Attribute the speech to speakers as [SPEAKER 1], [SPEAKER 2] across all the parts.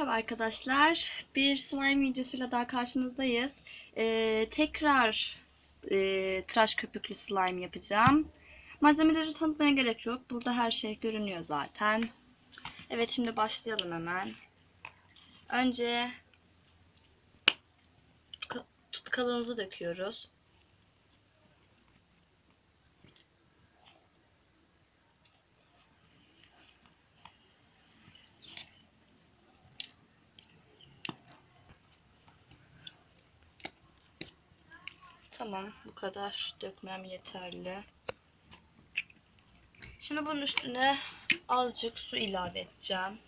[SPEAKER 1] Merhaba arkadaşlar. Bir slime videosuyla daha karşınızdayız. Ee, tekrar e, tıraş köpüklü slime yapacağım. Malzemeleri tanıtmaya gerek yok. Burada her şey görünüyor zaten. Evet şimdi başlayalım hemen. Önce tutka- tutkalığımızı döküyoruz. Tamam bu kadar dökmem yeterli. Şimdi bunun üstüne azıcık su ilave edeceğim.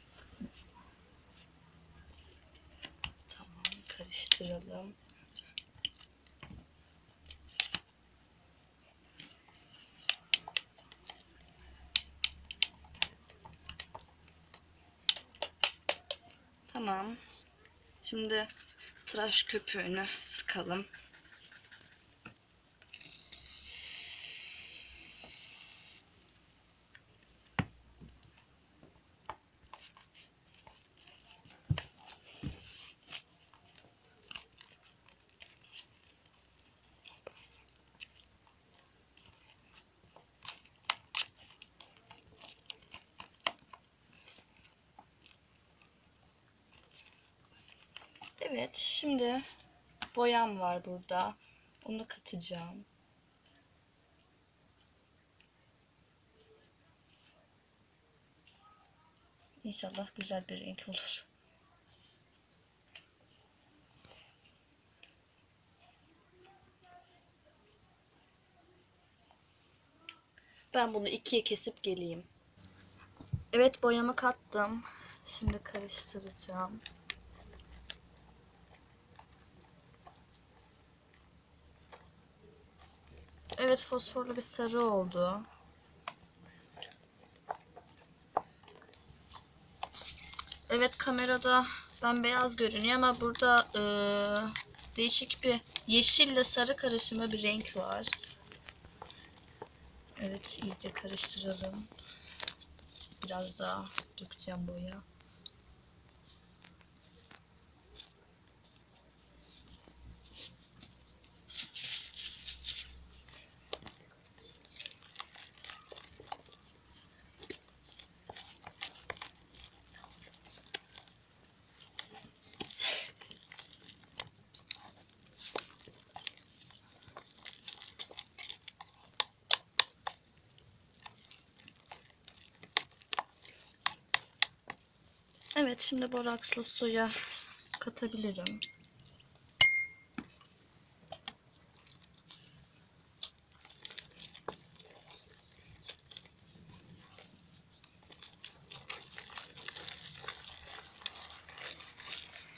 [SPEAKER 1] Tamam karıştıralım. Tamam. Şimdi tıraş köpüğünü sıkalım. Evet, şimdi boyam var burada. Onu katacağım. İnşallah güzel bir renk olur. Ben bunu ikiye kesip geleyim. Evet boyamı kattım. Şimdi karıştıracağım. Evet fosforlu bir sarı oldu. Evet kamerada ben beyaz görünüyor ama burada eee, değişik bir yeşille sarı karışımı bir renk var. Evet iyice karıştıralım. Biraz daha dökeceğim boya. Evet şimdi borakslı suya katabilirim.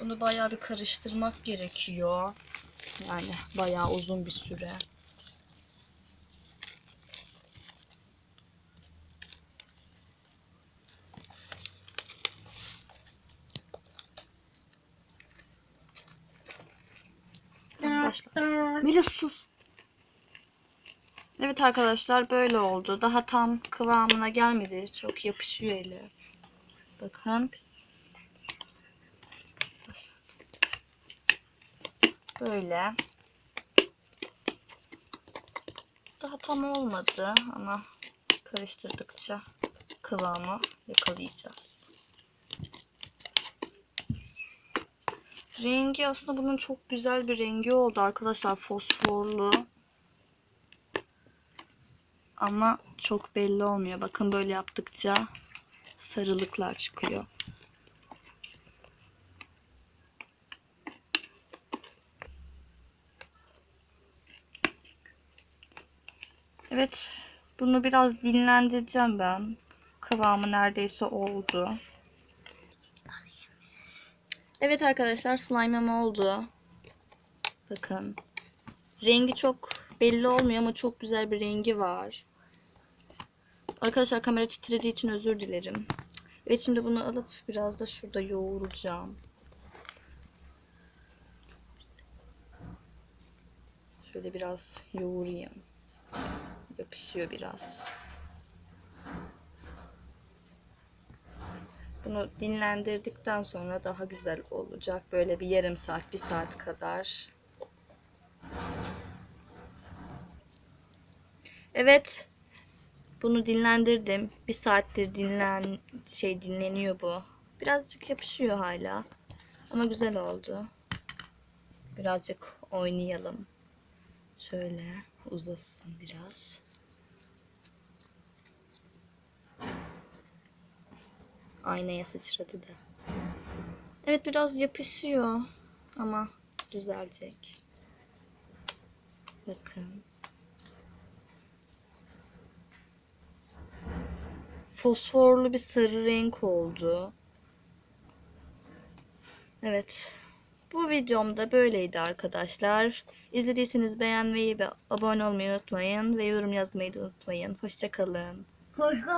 [SPEAKER 1] Bunu bayağı bir karıştırmak gerekiyor. Yani bayağı uzun bir süre. Başla. Melis sus. Evet arkadaşlar böyle oldu. Daha tam kıvamına gelmedi. Çok yapışıyor eli. Bakın. Böyle. Daha tam olmadı ama karıştırdıkça kıvamı yakalayacağız. Rengi aslında bunun çok güzel bir rengi oldu arkadaşlar. Fosforlu. Ama çok belli olmuyor. Bakın böyle yaptıkça sarılıklar çıkıyor. Evet. Bunu biraz dinlendireceğim ben. Kıvamı neredeyse oldu. Evet arkadaşlar slime'ım oldu. Bakın. Rengi çok belli olmuyor ama çok güzel bir rengi var. Arkadaşlar kamera titrediği için özür dilerim. Evet şimdi bunu alıp biraz da şurada yoğuracağım. Şöyle biraz yoğurayım. Yapışıyor biraz. Bunu dinlendirdikten sonra daha güzel olacak. Böyle bir yarım saat, bir saat kadar. Evet. Bunu dinlendirdim. Bir saattir dinlen şey dinleniyor bu. Birazcık yapışıyor hala. Ama güzel oldu. Birazcık oynayalım. Şöyle uzasın biraz. Aynaya sıçradı da. Evet biraz yapışıyor ama düzelecek. Bakın. Fosforlu bir sarı renk oldu. Evet. Bu videom da böyleydi arkadaşlar. İzlediyseniz beğenmeyi ve abone olmayı unutmayın ve yorum yazmayı da unutmayın. Hoşçakalın.
[SPEAKER 2] Hoşça